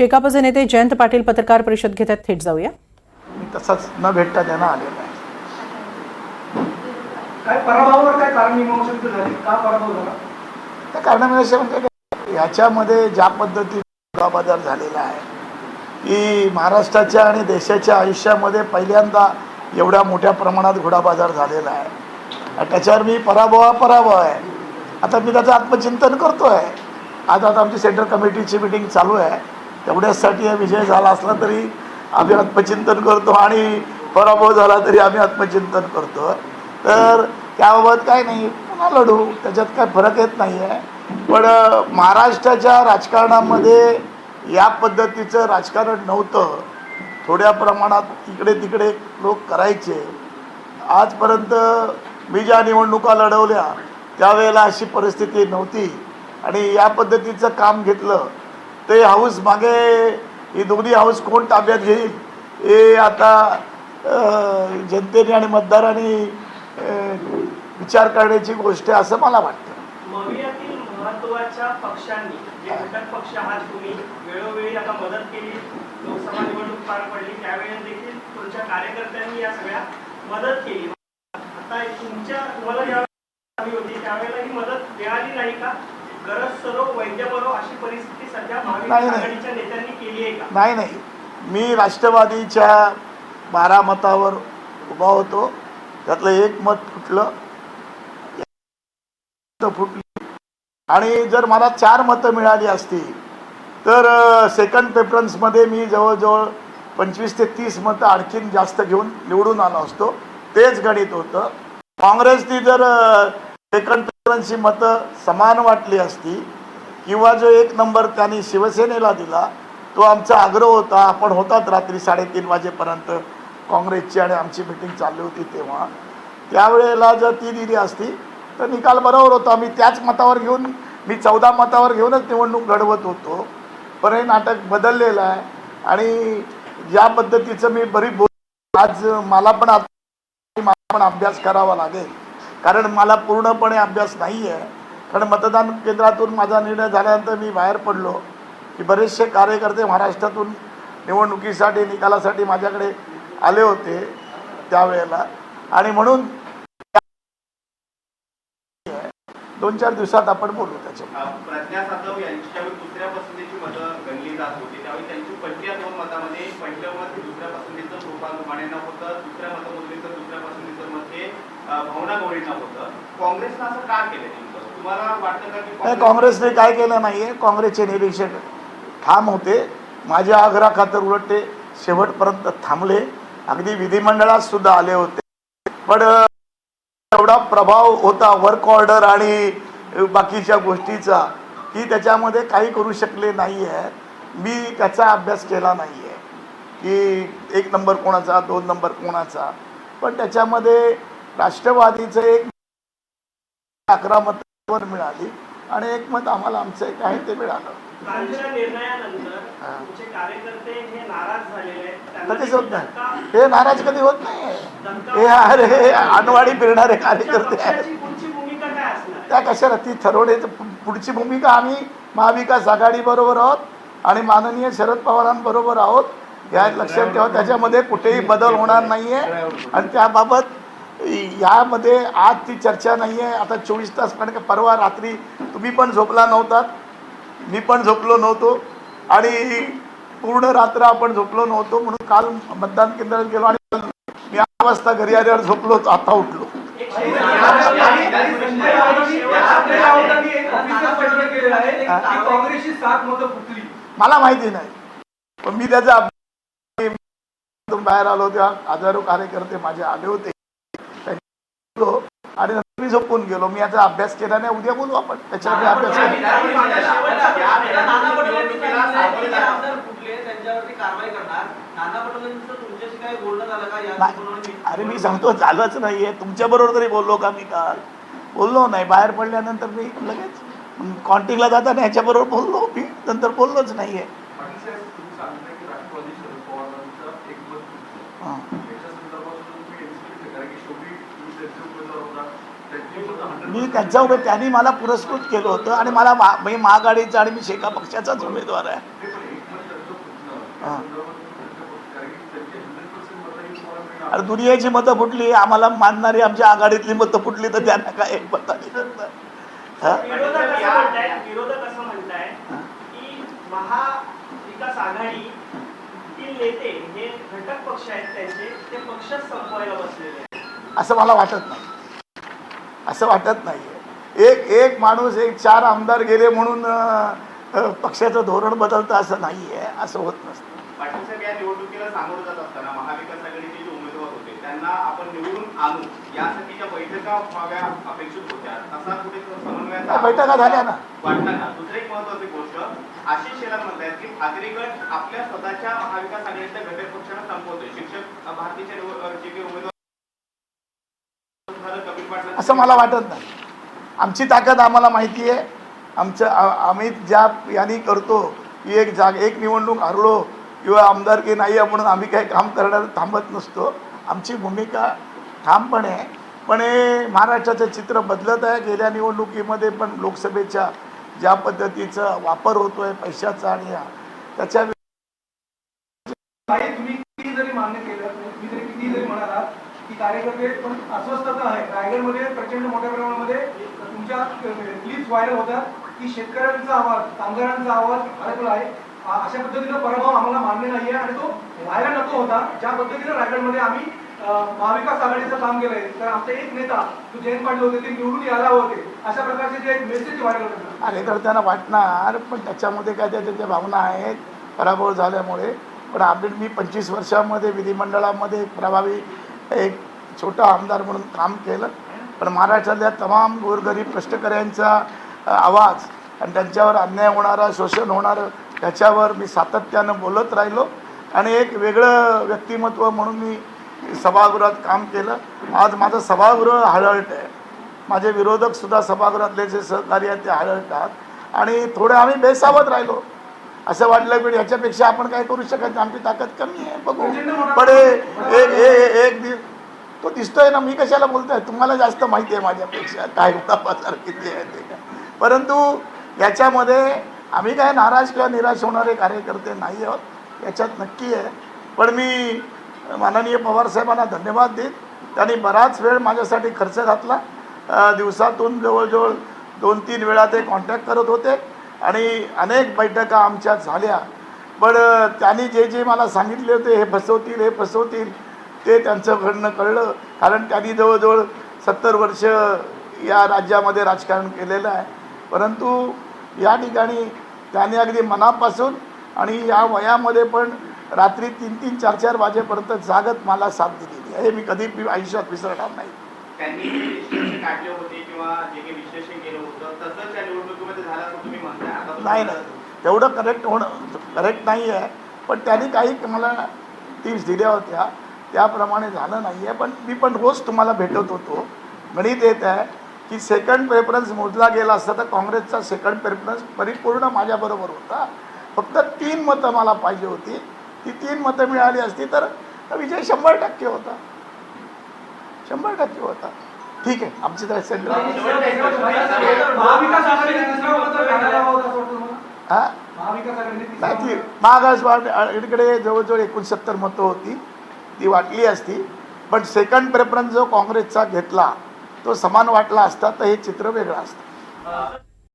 शेकापचे नेते जयंत पाटील पत्रकार परिषद घेतात. थेट जाऊया. मी तसाच न भेटता त्यांना आलेला आहे. काय पराभवावर काय कारण मीमांसा झाली. का पराभव झाला? त्या कारणामुळे म्हणजे ह्याच्यामध्ये याच्यामध्ये ज्या पद्धतीने बाजार झालेला आहे की महाराष्ट्राच्या आणि देशाच्या आयुष्यामध्ये पहिल्यांदा एवढ्या मोठ्या प्रमाणात घोडाबाजार झालेला आहे. त्याच्यावर मी पराभव हा पराभव आहे. आता मी त्याचं आत्मचिंतन करतो आहे आज आता आमची सेंट्रल कमिटीची मिटिंग चालू आहे. तेवढ्याचसाठी हा विषय झाला असला तरी आम्ही आत्मचिंतन करतो आणि पराभव झाला तरी आम्ही आत्मचिंतन करतो. तर त्याबाबत काय नाही पुन्हा लढू. त्याच्यात काय फरक येत नाही आहे पण महाराष्ट्राच्या राजकारणामध्ये या पद्धतीचं राजकारण नव्हतं. थोड्या प्रमाणात इकडे तिकडे लोक करायचे. आजपर्यंत मी ज्या निवडणुका लढवल्या त्यावेळेला अशी परिस्थिती नव्हती. आणि या पद्धतीचं काम घेतलं ते हाऊस मागे ही दोन्ही हाऊस कोण ताब्यात घेईल? हे आता जनतेने आणि मतदारांनी विचार करण्याची गोष्ट आहे असं मला वाटतं. महत्त्वाच्या पक्षांनी जे घटक पक्ष आहात तुम्ही वेळोवेळी आता मदत केली लोकसभा निवडणूक पार पडली त्यावेळेस देखील तुमच्या कार्यकर्त्यांनी या सगळ्या मदत केली. आता तुमच्या तुम्हाला ज्या होती त्यावेळेला ही मदत मिळाली नाही का? नाही, नाही. नाही नाही. मी राष्ट्रवादीच्या बारा मतावर उभा होतो. त्यातलं एक मत फुटलं. फुटली. आणि जर मला चार मतं मिळाली असती तर सेकंड प्रेफरन्समध्ये मी जवळजवळ पंचवीस ते तीस मतं आणखीन जास्त घेऊन निवडून आलो असतो. तेच गणित होतं. काँग्रेसनी जर सेकंड प्रेफरन्सची मतं समान वाटली असती किंवा जो एक नंबर त्यांनी शिवसेनेला दिला तो आमचा आग्रह होता. आपण होतात रात्री साडेतीन वाजेपर्यंत काँग्रेसची आणि आमची मिटिंग चालली होती तेव्हा. त्यावेळेला जर ती दिली असती तर निकाल बरोबर होता. मी त्याच मतावर घेऊन मी चौदा मतावर घेऊनच निवडणूक घडवत होतो. पण हे नाटक बदललेलं आहे. आणि ज्या पद्धतीचं मी बरी बोल आज मला पण मला पण अभ्यास करावा लागेल. कारण मला पूर्णपणे अभ्यास नाही आहे कारण मतदान केंद्रातून माझा निर्णय झाल्यानंतर मी बाहेर पडलो. की बरेचसे कार्यकर्ते महाराष्ट्रातून निवडणुकीसाठी निकालासाठी माझ्याकडे आले होते त्यावेळेला. आणि म्हणून दोन चार दिवसात आपण बोलू त्याच्यावर. प्रज्ञा सातव यांच्यावर दुसऱ्या पसंतीची मतं गणली जात होती. त्यावेळी त्यांची पहिल्या दोन मतामध्ये पहिलं मत दुसऱ्या पसंतीचं गोपाल मानेंना होतं दुसऱ्या मतमोजणीचं दुसऱ्या पसंतीचं मत अं, भावना गवळींना होतं. काँग्रेसनं काय केलं नाहीये? काँग्रेसचे निरीक्षक ठाम होते. माझ्या आग्रहा खातर उलट ते शेवटपर्यंत थांबले. अगदी विधिमंडळात सुद्धा आले होते. पण एवढा प्रभाव होता वर्क ऑर्डर आणि बाकीच्या गोष्टीचा की त्याच्यामध्ये काही करू शकले नाही आहे मी त्याचा अभ्यास केला नाही आहे की एक नंबर कोणाचा दोन नंबर कोणाचा. पण त्याच्यामध्ये राष्ट्रवादीचं एक अकरा मतांवर मिळाली. आणि एक मत आम्हाला आमचं एक आहे ते मिळालं. कधीच होत नाही. हे नाराज कधी होत नाही. हे अरे अनवाडी फिरणारे कार्यकर्ते आहेत? त्या कशाला? ती ठरवण्याचं पु- पुढची भूमिका आम्ही महाविकास आघाडीबरोबर आहोत आणि माननीय शरद पवारांबरोबर आहोत. या लक्षात ठेवा त्याच्यामध्ये कुठेही बदल होणार नाही आहे आणि त्याबाबत यामध्ये आज ती चर्चा नाही आहे आता चोवीस तास कारण का परवा रात्री तुम्ही पण झोपला नव्हतात मी पण झोपलो नव्हतो. आणि पूर्ण रात्र आपण झोपलो नव्हतो. म्हणून काल मतदान केंद्रात गेलो आणि मी आठ वाजता घरी आल्यावर झोपलो आता उठलो. मला माहिती नाही. पण मी त्याचा अभ्यास- बाहेर आलो तेव्हा हजारो कार्यकर्ते माझे आले होते. आणि मी झोपून गेलो. मी याचा अभ्यास केला नाही उद्या बोलू आपण. त्याच्यावर अभ्यास नाही. अरे मी सांगतो झालंच नाहीये. तुमच्या बरोबर तरी बोललो का मी काल? बोललो नाही. बाहेर पडल्यानंतर मी लगेच कॉन्टिंगला जाताना ह्याच्याबरोबर बोललो मी. नंतर बोललोच नाहीये. हां. याच्या संदर्भात सुद्धा तुम्ही NCT चे, कारण की शेवटी तुम्ही त्यांचे उमेदवार होता त्यांची मतं 100% मी त्यांच्या उमेद त्यांनी मला पुरस्कृत केलं होतं आणि मला मा- मी महाआघाडीचा आणि मी शेका पक्षाचाच उमेदवार आहे. त्यांचं त्यांची अरे दुनियाची मतं फुटली आम्हाला मानणारी आमच्या आघाडीतली मतं फुटली तर त्यांना काय एक मतं. हा? विरोधक असं मला वाटत नाही. असं वाटत नाही. एक एक माणूस एक चार आमदार गेले म्हणून पक्षाचं धोरण बदलतं असं नाही आहे असं होत नसतं. पाटील साहेब या निवडणुकीला सामोरं जात असताना महाविकास आघाडीचे जे उमेदवार होते त्यांना आपण निवडून आणू यासाठीच्या बैठका व्हाव्या अपेक्षित होत्या. कुठे समन्वयाचा बैठका झाल्या ना. दुसरी एक महत्वाची गोष्ट आशिष शेलार म्हणतायत की ठाकरे गट आपल्या स्वतःच्या महाविकास आघाडीच्या घटक पक्षाला संपवतोय. शिक्षक भारतीचे जे काही उमेदवार असं मला वाटत नाही. आमची ताकद आम्हाला माहिती आहे. आमचं आम्ही ज्या यानी करतो की एक जाग एक निवडणूक हरलो किंवा आमदारकी नाही आहे म्हणून आम्ही काही काम करणार थांबत नसतो. आमची भूमिका ठामपणे आहे पण हे महाराष्ट्राचं चित्र बदलत आहे. गेल्या निवडणुकीमध्ये पण लोकसभेच्या ज्या पद्धतीचा वापर होतो आहे पैशाचा आणि त्याच्या नाही तुम्ही किती जरी मान्य केलं म्हणजे तुम्ही जरी किती जरी म्हणालात की कार्यकर्ते पण अस्वस्थता आहे. रायगडमध्ये प्रचंड मोठ्या प्रमाणामध्ये तुमच्या क्लिप्स व्हायरल होतात. की शेतकऱ्यांचा आवाज कामगारांचा आवाज अडकला आहे. अशा पद्धतीनं पराभव आम्हाला मान्य नाहीये आणि तो व्हायला नको होता. ज्या पद्धतीनं रायगडमध्ये आम्ही महाविकास आघाडीचं काम केलंय. तर आमचा एक नेता जो जयंत पाटील होते ते निवडून यायला होते. अशा प्रकारचे जे एक मेसेज व्हायरल होते. त्यांना वाटणार पण त्याच्यामध्ये काय त्या त्यांच्या भावना आहेत पराभव झाल्यामुळे. पण आपली मी पंचवीस वर्षामध्ये विधिमंडळामध्ये प्रभावी एक छोटा आमदार म्हणून काम केलं. पण महाराष्ट्रातल्या तमाम गोरगरीब कष्टकऱ्यांचा आवाज आणि त्यांच्यावर अन्याय होणारा शोषण होणारं त्याच्यावर मी सातत्यानं बोलत राहिलो. आणि एक वेगळं व्यक्तिमत्व म्हणून मी सभागृहात काम केलं. आज माझं सभागृह हळहळत आहे. माझे विरोधकसुद्धा सभागृहातले जे सहकारी आहेत ते हळहळतात आणि थोडं आम्ही बेसावत राहिलो. असं वाटलं की याच्यापेक्षा आपण काय करू शकत नाही. आमची ताकद कमी आहे. बघू. पण हे- एक एक एक दिव तो दिसतोय ना मी कशाला बोलतोय? तुम्हाला जास्त माहिती आहे माझ्यापेक्षा. काय होता बाजार किती आहे ते काय? परंतु याच्यामध्ये आम्ही काय नाराज किंवा निराश होणारे कार्यकर्ते नाही आहोत. याच्यात नक्की आहे. पण मी माननीय पवारसाहेबांना धन्यवाद देत त्यांनी बराच वेळ माझ्यासाठी खर्च घातला. दिवसातून जवळजवळ दोन तीन वेळा ते कॉन्टॅक्ट करत होते. आणि अनेक बैठका आमच्या झाल्या. पण त्यांनी जे जे मला सांगितले होते हे फसवतील हे फसवतील ते त्यांचं घडणं कळलं. कारण त्यांनी जवळजवळ सत्तर वर्ष या राज्यामध्ये राजकारण केलेलं आहे. परंतु या ठिकाणी त्यांनी अगदी मनापासून आणि या वयामध्ये पण रात्री तीन तीन चार चार वाजेपर्यंत जागत मला साथ दिलेली आहे हे मी कधी आयुष्यात विसरणार नाही. त्यांनी काढले होते किंवा जे काही विश्लेषण केलं होतं तसंच या निवडणुकीमध्ये झालं असं तुम्ही म्हणताय. आता नाही नाही. तेवढं करेक्ट होणं करेक्ट नाही आहे. पण त्यांनी काही मला टिप्स दिल्या होत्या. त्याप्रमाणे झालं नाही आहे. पण मी पण रोज तुम्हाला भेटत होतो. गणित येत आहे की सेकंड प्रेफरन्स मोजला गेला असता तर काँग्रेसचा सेकंड प्रेफरन्स परिपूर्ण माझ्याबरोबर होता. फक्त तीन मतं मला पाहिजे होती. ती तीन मतं मिळाली असती तर विजय शंभर टक्के होता. शंभर टक्के होता. ठीक आहे आमची तर महाविकास? हां? महाविकास नाही ती महागास आघाडीकडे जवळजवळ एकोणसत्तर मतं होती. ती वाटली असती. पण सेकंड प्रेफरन्स जो काँग्रेसचा घेतला तो समान वाटला असता तर हे चित्र वेगळं असतं.